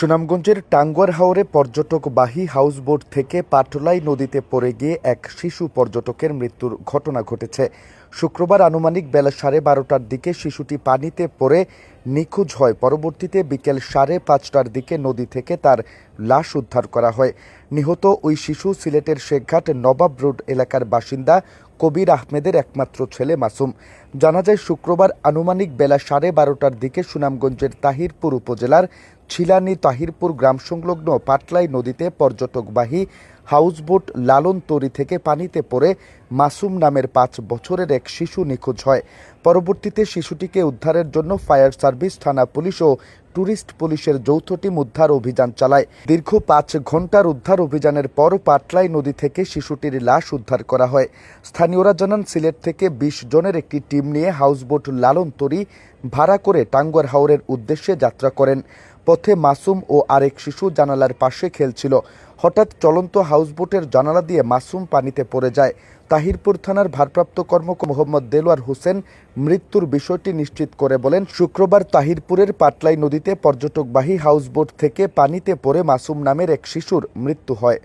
সুনামগঞ্জের টাঙ্গুয়ার হাওরে পর্যটকবাহী হাউসবোট থেকে পাটলাই নদীতে পড়ে গিয়ে এক শিশু পর্যটকের মৃত্যুর ঘটনা ঘটেছে। শুক্রবার আনুমানিক বেলা সাড়ে বারোটার দিকে শিশুটি পানিতে পড়ে নিখোঁজ হয়। পরবর্তীতে বিকেল সাড়ে পাঁচটার দিকে নদী থেকে তার লাশ উদ্ধার করা হয়। নিহত ওই শিশু সিলেটের শেখঘাট নবাব রোড এলাকার বাসিন্দা কবির আহমেদের একমাত্র ছেলে মাসুম। জানা যায়, শুক্রবার আনুমানিক বেলা সাড়ে বারোটার দিকে সুনামগঞ্জের তাহিরপুর উপজেলার ছিলানি তাহিরপুর গ্রাম সংলগ্ন পাটলাই নদীতে পর্যটকবাহী হাউসবোট লালন তরি থেকে পানিতে পড়ে মাসুম নামের পাঁচ বছরের এক শিশু নিখোঁজ হয়। পরবর্তীতে শিশুটিকে উদ্ধারের জন্য ফায়ার সার্ভিস, থানা পুলিশ ও ট্যুরিস্ট পুলিশের যৌথ টিম উদ্ধার অভিযান চালায়। দীর্ঘ পাঁচ ঘণ্টার উদ্ধার অভিযানের পর পাটলাই নদী থেকে শিশুটির লাশ উদ্ধার করা হয়। স্থানীয়রা জানান, সিলেট থেকে বিশ জনের একটি টিম নিয়ে হাউসবোট লালন তরি ভাড়া করে টাঙ্গুয়ার হাওরের উদ্দেশ্যে যাত্রা করেন। পথে মাসুম ও আরেক শিশু জানালার পাশে খেলছিল। হঠাৎ চলন্ত হাউসবোটের জানালা দিয়ে মাসুম পানিতে পড়ে যায়। তাহিরপুর থানার ভারপ্রাপ্ত কর্মক মোহাম্মদ দেলোয়ার হোসেন মৃত্যুর বিষয়টি নিশ্চিত করে বলেন, শুক্রবার তাহিরপুরের পাটলাই নদীতে পর্যটকবাহী হাউসবোট থেকে পানিতে পড়ে মাসুম নামের এক শিশুর মৃত্যু হয়।